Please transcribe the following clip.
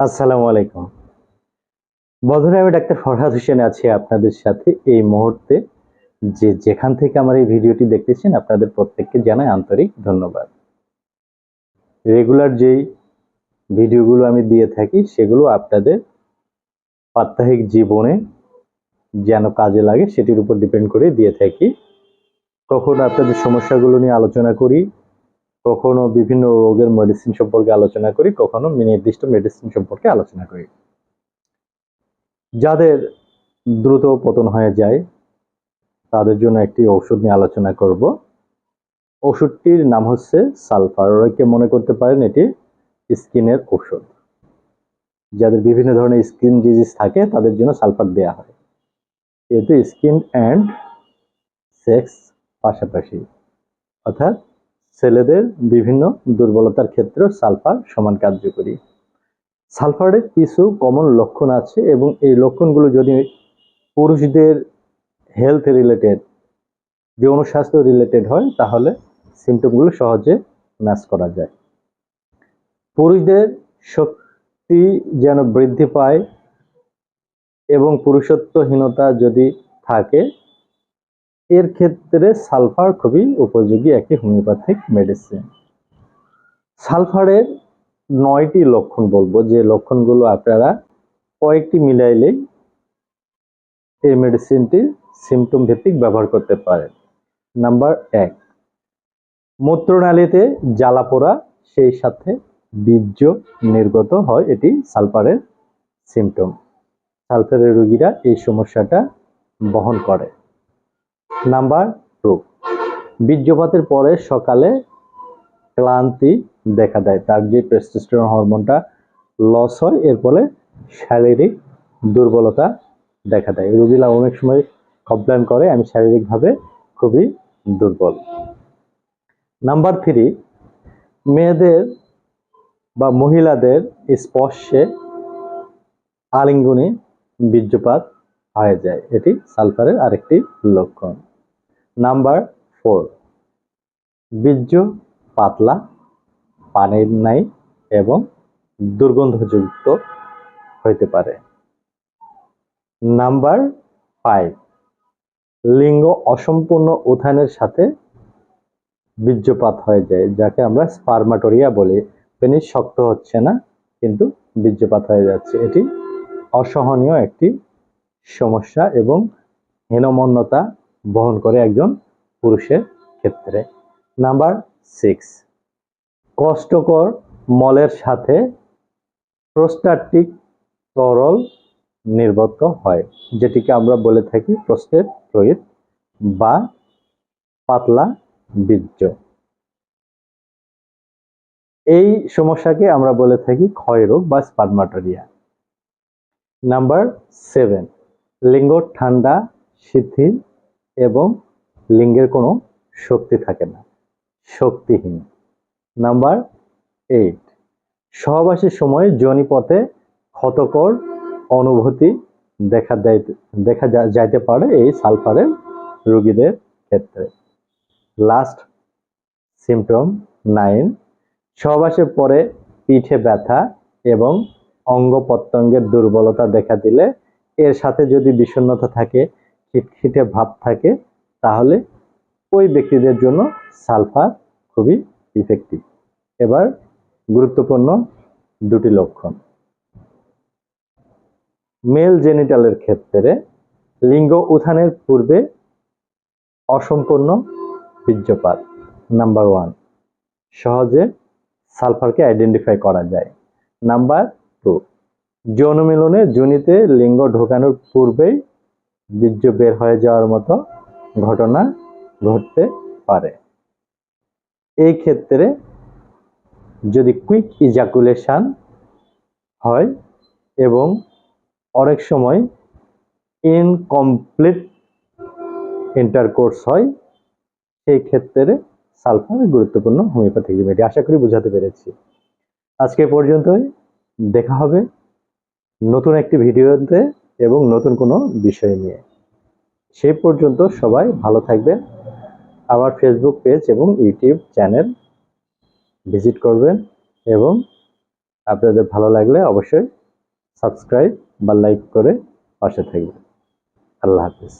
আসসালামু আলাইকুম। বন্ধুরা, আমি ডাক্তার ফরহাদ হোসেন আছি আপনাদের সাথে এই মুহূর্তে। যে যেখান থেকে আমার এই ভিডিওটি দেখতেছেন, আপনাদের প্রত্যেককে জানাই আন্তরিক ধন্যবাদ। রেগুলার যেই ভিডিওগুলো আমি দিয়ে থাকি, সেগুলো আপনাদের প্রাত্যহিক জীবনে যেন কাজে লাগে, সেটির উপর ডিপেন্ড করে দিয়ে থাকি। কখনো আপনাদের সমস্যাগুলো নিয়ে আলোচনা করি কখনো বিভিন্ন রোগের মেডিসিন সম্পর্কে আলোচনা করি, কখনো নির্দিষ্ট মেডিসিন সম্পর্কে আলোচনা করি। যাদের দ্রুত পতন হয়ে যায়, তাদের জন্য একটি ওষুধ নিয়ে আলোচনা করব। ওষুধটির নাম হচ্ছে সালফার। অনেকে মনে করতে পারেন এটি? স্কিনের ওষুধ যাদের বিভিন্ন ধরনের স্কিন ডিজিজ থাকে, তাদের জন্য সালফার দেওয়া হয়। যেহেতু স্কিন অ্যান্ড সেক্স পাশাপাশি। অর্থাৎ বিভিন্ন দুর্বলতার ক্ষেত্রে সালফার সমান কার্যকরী। সালফারের কিছু কমন লক্ষণ আছে এবং এই লক্ষণগুলো যদি পুরুষদের হেলথ রিলেটেড যৌন স্বাস্থ্য রিলেটেড হয়, তাহলে সিমটমগুলো সহজে ম্যাচ করা যায়। পুরুষদের শক্তি যেন বৃদ্ধি পায় এবং পুরুষত্বহীনতা যদি থাকে এর ক্ষেত্রে সালফার খুবই উপযোগী একটি হোমিওপ্যাথিক মেডিসিন সালফারের নয়টি লক্ষণ বলব, যে লক্ষণগুলো আপনারা কয়েকটি মিলাইলেই এই মেডিসিনটি সিমটম ভিত্তিক ব্যবহার করতে পারেন। নাম্বার এক, মূত্রনালীতে জ্বালা পোড়া সেই সাথে বীর্য নির্গত হয়, এটি সালফারের সিমটম সালফারের রোগীরা এই সমস্যাটা বহন করে। নাম্বার টু বীর্যপাতের পরে সকালে ক্লান্তি দেখা দেয়। তার যে টেস্টোস্টেরন হরমোনটা লস হয়, এর ফলে শারীরিক দুর্বলতা দেখা দেয়। রোগীরা অনেক সময় কমপ্লেন করে, আমি শারীরিকভাবে খুবই দুর্বল। নাম্বার থ্রি মেয়েদের বা মহিলাদের স্পর্শে আলিঙ্গনে বীর্যপাত হয়ে যায়। এটি সালফারের আরেকটি লক্ষণ। নাম্বার ফোর বীর্য পাতলা, পানির নাই এবং দুর্গন্ধযুক্ত হইতে পারে। নাম্বার ফাইভ লিঙ্গ অসম্পূর্ণ উত্থানের সাথে বীর্যপাত হয়ে যায়, যাকে আমরা স্পার্মাটোরিয়া বলি। পেনিস শক্ত হচ্ছে না, কিন্তু বীর্যপাত হয়ে যাচ্ছে। এটি অসহনীয় একটি সমস্যা এবং হীনমন্যতা বহন করে একজন পুরুষের ক্ষেত্রে। নাম্বার সিক্স, কষ্টকর মলের সাথে প্রোস্টাটিক তরল নির্গত হয়, যেটিকে আমরা বলে থাকি প্রস্টেট ফ্লুইড বা পাতলা বীর্য। এই সমস্যাকে আমরা বলে থাকি ক্ষয়রোগ বা স্পার্মাটোরিয়া। নাম্বার সেভেন, লিঙ্গ ঠান্ডা, শিথিল এবং লিঙ্গের কোনো শক্তি থাকে না। শক্তিহীন। Number eight. সহবাসের সময় জনিপথে ক্ষতকর অনুভূতি দেখা দেয়, দেখা যাইতে পারে এই সালফারের রোগীদের ক্ষেত্রে। Last symptom nine. সহবাসের পরে পিঠে ব্যথা এবং অঙ্গ প্রত্যঙ্গের দুর্বলতা দেখা দিলে এর সাথে যদি বিষণ্ণতা থাকে খিটখিটে ভাব থাকে, তাহলে ওই ব্যক্তিদের জন্য সালফার খুবই ইফেক্টিভ এবার গুরুত্বপূর্ণ দুটি লক্ষণ। মেল জেনিটালের ক্ষেত্রে লিঙ্গ উত্থানের পূর্বে অসম্পূর্ণ বীর্যপাত নাম্বার ওয়ান সহজে সালফারকে আইডেন্টিফাই করা যায়। নাম্বার টু যৌন মিলনে যোনিতে লিঙ্গ ঢোকানোর পূর্বেই বীর্য বের হয়ে যাওয়ার মতো ঘটনা ঘটতে পারে। এই ক্ষেত্রে যদি কুইক ইজাকুলেশান হয় এবং অনেক সময় ইনকমপ্লিট ইন্টারকোর্স হয়, সেই ক্ষেত্রে সালফার গুরুত্বপূর্ণ হোমিওপ্যাথিক রেমেডি আশা করি বোঝাতে পেরেছি। আজকে পর্যন্তই। দেখা হবে নতুন একটি ভিডিওতে। এবং নতুন কোনো বিষয় নিয়ে। সেই পর্যন্ত সবাই ভালো থাকবেন আবার ফেসবুক পেজ এবং ইউটিউব চ্যানেল ভিজিট করবেন এবং আপনাদের ভালো লাগলে অবশ্যই সাবস্ক্রাইব বা লাইক করে পাশে থাকবেন। আল্লাহ হাফিজ।